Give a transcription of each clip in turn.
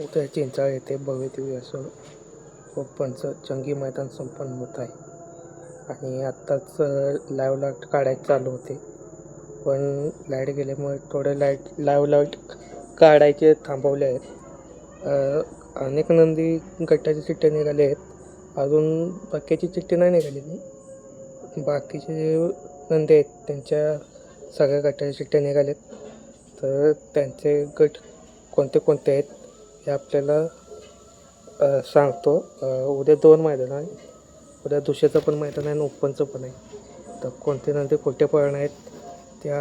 उद्या चिंचाळ येथे भव्य दिव्य असं ओपनचं जंगी मैदान संपन्न होत आहे. आणि आत्ताच लाईव्ह लाइट काढायचे चालू होते. पण लाइट गेल्यामुळे थोडे लाइट लाईव्ह लाइट काढायचे थांबवले आहेत. अनेक नंदी गटाची चिठ्ठे निघाले आहेत. अजून बाकीची चिठ्ठी नाही निघालेली बाकीचे जे नंदी आहेत त्यांच्या सगळ्या गटाच्या चिठ्ठ्या निघाल्यात. तर त्यांचे गट कोणते कोणते आहेत हे आपल्याला सांगतो. उद्या दोन मैदान आहे उद्या दुसऱ्याचं पण मैदान आहे आणि ओपनचं पण आहे. तर कोणते नंदी कोणते पळण आहेत त्या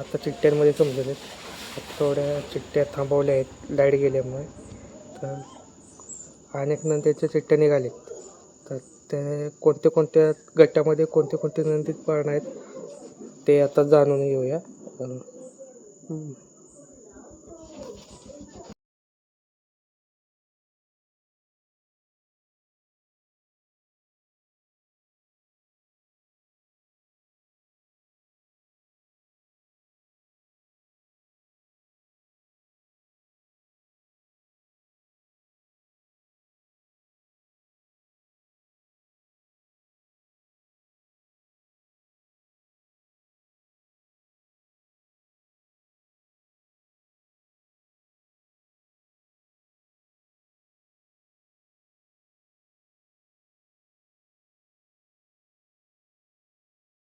आता चिठ्ठ्यांमध्ये समजले थोड्या चिठ्ठ्या थांबवल्या आहेत लाइट गेल्यामुळे. तर अनेक नंदीच्या चिठ्ठ्या निघालेत. तर ते कोणत्या कोणत्या गटामध्ये कोणते कोणते नंदी पळण आहेत ते आता जाणून घेऊया.